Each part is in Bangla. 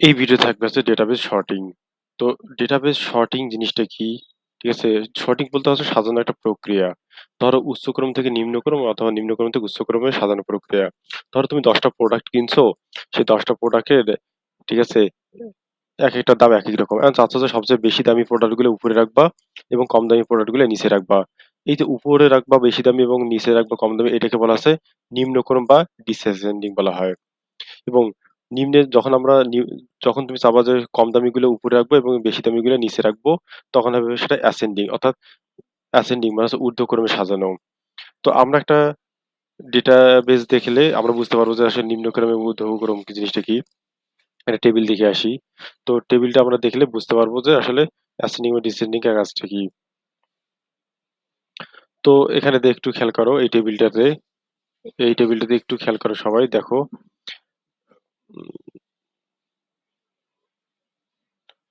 এই ভিডিও থাকবে হচ্ছে ডেটাবেস শর্টিং তো ডেটাবেস শর্টিং জিনিসটা কি? ঠিক আছে শর্টিং বলতে হচ্ছে সাজানো একটা প্রক্রিয়া। ধরো উচ্চক্রম থেকে নিম্নক্রম অথবা নিম্নক্রম থেকে উচ্চক্রমে সাজানো প্রক্রিয়া। ধরো তুমি দশটা প্রোডাক্ট কিনছো, সেই দশটা প্রোডাক্টের ঠিক আছে, এক একটা দাম এক এক রকম। এখন চাচ্ছ যে সবচেয়ে বেশি দামি প্রোডাক্টগুলো উপরে রাখবা এবং কম দামি প্রোডাক্টগুলো নিচে রাখবা। এই যে উপরে রাখবা, বেশি দামি এবং নিচে রাখবা, কম দামি, এটাকে বলা আছে নিম্নক্রম বা ডিসেন্ডিং বলা হয়। এবং নিম্নে যখন আমরা যখন তুমি চাবা যে কম দামিগুলো উপরে রাখব এবং বেশি দামিগুলো নিচে রাখব, তখন হবে সেটা অ্যাসেন্ডিং অর্থাৎ অ্যাসেন্ডিং মানে হচ্ছে ঊর্ধ্বক্রমে সাজানো। তো আমরা একটা ডেটা ডেটাবেস দেখলে আমরা বুঝতে পারব যে আসলে নিম্নক্রম এবং ঊর্ধ্বক্রম কি জিনিসটা কি। একটা টেবিল দেখে আসি। তো টেবিলটা আমরা দেখলে বুঝতে পারব যে আসলে অ্যাসেন্ডিং বা ডিসেন্ডিং এর কাজটা কি। তো এখানে দিয়ে একটু খেয়াল করো, এই টেবিলটাতে এই টেবিলটাতে একটু খেয়াল করো সবাই, দেখো।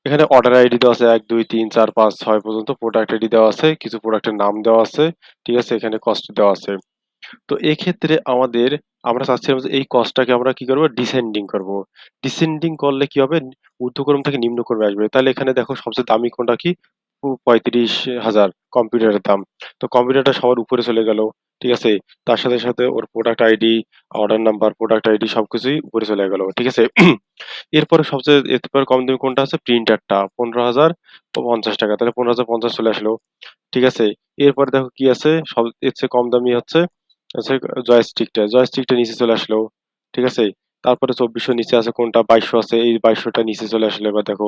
এখানে অর্ডার আইডি দেওয়া আছে এক, দুই, তিন, চার, পাঁচ, ছয় পর্যন্ত প্রোডাক্ট আইডি দেওয়া আছে, কিছু প্রোডাক্টের নাম দেওয়া আছে, ঠিক আছে? এখানে কস্ট দেওয়া আছে। তো এক্ষেত্রে আমাদের, আমরা চাচ্ছিলাম যে এই কস্টটাকে আমরা কি করব? ডিসেন্ডিং করব। ডিসেন্ডিং করলে কি হবে? ঊর্ধ্বক্রম থেকে নিম্নক্রমে আসবে। তাহলে এখানে দেখো সবচেয়ে দামি কোনটা কি? পঁয়ত্রিশ হাজার কম্পিউটারের দাম। তো কম্পিউটারটা সবার উপরে চলে গেল। ঠিক আছে? তার সাথে সাথে ওর product ID order number product ID সবকিছুই উপরে চলে গেল, ঠিক আছে? এরপরে সবচেয়ে, এরপরে কম দামি কোনটা আছে? প্রিন্টারটা পনেরো হাজার পঞ্চাশ টাকা, তাহলে পনেরো হাজার পঞ্চাশ চলে আসলো, ঠিক আছে? এরপরে দেখো কি আছে? সব, এর চেয়ে কম দামি হচ্ছে হচ্ছে জয়স্টিকটা জয়স্টিকটা নিচে চলে আসলো, ঠিক আছে? তারপরে চব্বিশশো নিচে আছে কোনটা? বাইশশো আছে, এই বাইশশোটা নিচে চলে আসলো, এবার দেখো,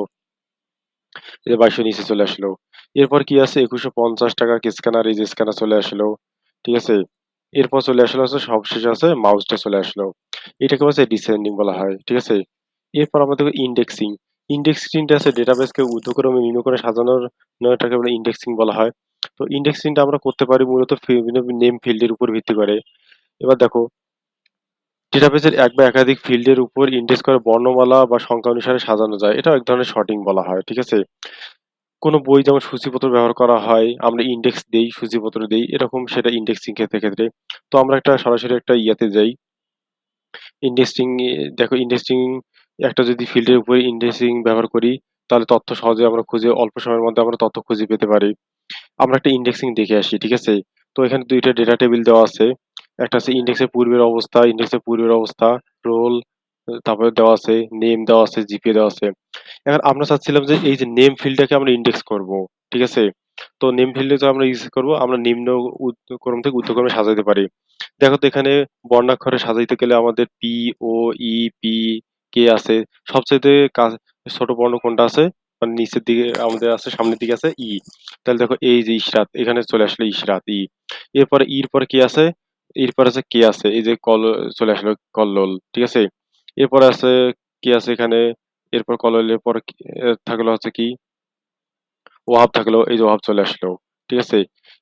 এই নিচে চলে আসলো। এরপর কি আছে? একুশশো পঞ্চাশ টাকা স্ক্যানার এই যে স্ক্যানার চলে আসলো ঠিক আছে? এরপর চলে আসলো হচ্ছে সবশেষে আছে মাউসটা চলে আসলো। এটাকে হচ্ছে ডিসেন্ডিং বলা হয়, ঠিক আছে? এরপর আমাদের ইন্ডেক্সিং ইন্ডেক্সিংটা আছে ডেটাবেসকে ঊর্ধ্বক্রমে নিম্নক্রমে সাজানোর এটাকে বলে ইন্ডেক্সিং বলা হয়। তো ইন্ডেক্সিংটা আমরা করতে পারি মূলত নেম ফিল্ডের উপর ভিত্তি করে। এবার দেখো ডেটাবেসের এক বা একাধিক ফিল্ডের উপর ইন্ডেক্স করে বর্ণমালা বা সংখ্যা অনুসারে সাজানো যায়। এটা এক ধরনের শর্টিং বলা হয়, ঠিক আছে? কোনো বই যেমন সূচিপত্র ব্যবহার করা হয়, আমরা ইন্ডেক্স দেই, সূচিপত্র দেই, এরকম সেটা ইন্ডেক্সিং ক্ষেত্রে ক্ষেত্রে। তো আমরা একটা সরাসরি একটা ইয়াতে যাই। ইন্ডেক্সিং দেখো ইন্ডেক্সিং একটা যদি ফিল্ডের উপরে ইন্ডেক্সিং ব্যবহার করি, তাহলে তথ্য সহজে আমরা খুঁজে, অল্প সময়ের মধ্যে আমরা তথ্য খুঁজে পেতে পারি। আমরা একটা ইন্ডেক্সিং দেখে আসি, ঠিক আছে? তো এখানে দুইটা ডেটা টেবিল দেওয়া আছে। একটা আছে ইন্ডেক্সের পূর্বের অবস্থা ইন্ডেক্সের পূর্বের অবস্থা রোল তারপরে দেওয়া আছে নেম দেওয়া আছে জিপিএ দেওয়া আছে। এখন আমরা চাচ্ছিলাম যে এই যে নেম ফিল্ডটাকে আমরা ইন্ডেক্স করব, ঠিক আছে? তো নেম ফিল্ডে যে আমরা ইউজ করব, আমরা নিম্ন ক্রম থেকে উচ্চক্রমে সাজাতে পারি। দেখো তো এখানে বর্ণাক্ষরে সাজাইতে গেলে আমাদের পি ও ই পি কে আছে। সবচেয়ে ছোট বর্ণ কোনটা আছে? মানে নিচের দিকে আমাদের আছে, সামনের দিকে আছে ই তাহলে দেখো এই যে ইশরাত, এখানে চলে আসলো ইশরাত ই এরপরে ইর পরে কি আছে? এরপর আছে কে আছে, এই যে কল, চলে আসলো কল্লোল, ঠিক আছে? এরপরে আছে কি আছে এখানে এরপর কল্লোলের পর থাকল হচ্ছে কি ওহাব থাকল, এই যে ওহাব চলে আসলো, ঠিক আছে?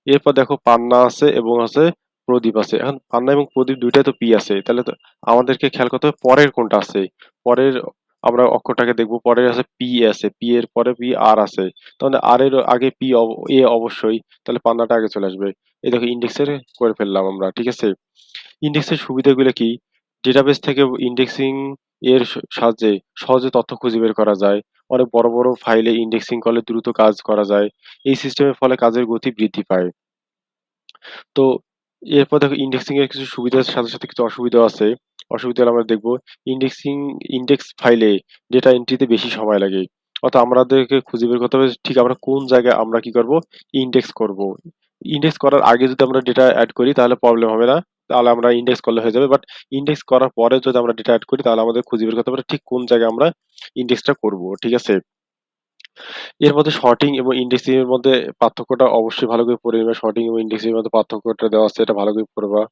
এরপর দেখো পান্না আছে এবং আছে প্রদীপ আছে। এখন পান্না এবং প্রদীপ দুইটাই তো পি আছে, তাহলে তো আমাদেরকে খেয়াল করতে হবে পরের কোনটা আছে। পরের আমরা অক্ষরটাকে দেখব, পরের আছে পি আছে পি এর পরে পি আর আছে। তাহলে আর এর আগে পি এ অবশ্যই, তাহলে পান্নাটা আগে চলে আসবে। এই দেখো ইন্ডেক্সের করে ফেললাম আমরা, ঠিক আছে? ইন্ডেক্সের সুবিধাগুলো কি? ডেটাবেস থেকে ইন্ডেক্সিং এর সাহায্যে সহজে তথ্য খুঁজে বের করা যায়। অনেক বড় বড় ফাইলে ইন্ডেক্সিং করলে দ্রুত কাজ করা যায়। এই সিস্টেমের ফলে কাজের গতি বৃদ্ধি পায়। তো এরপর দেখো ইন্ডেক্সিং এর কিছু সুবিধার সাথে সাথে কিছু অসুবিধা আছে। অসুবিধা আমরা দেখব ইন্ডেক্সিং ইন্ডেক্স ফাইলে ডেটা এন্ট্রিতে বেশি সময় লাগে। অর্থাৎ আমাদেরকে খুঁজে বের করতে হবে ঠিক আমরা কোন জায়গায় আমরা কি করব? ইন্ডেক্স করব। ইন্ডেক্স করার আগে যদি আমরা ডেটা অ্যাড করি তাহলে প্রবলেম হবে না। তাহলে আমরা ইন্ডেক্স করলে হয়ে যাবে। বাট ইন্ডেক্স করার পরে যদি আমরা ডেটা অ্যাড করি, তাহলে আমাদের খুঁজে বের করতে হবে ঠিক কোন জায়গায় আমরা ইন্ডেক্সটা করব, ঠিক আছে? এর মধ্যে শর্টিং এবং ইন্ডেক্সিং এর মধ্যে পার্থক্যটা অবশ্যই ভালো করে পড়ে নেবে। শর্টিং এবং ইন্ডেক্সিং এর মধ্যে পার্থক্যটা দেওয়া আছে, এটা ভালো করে পড়বা।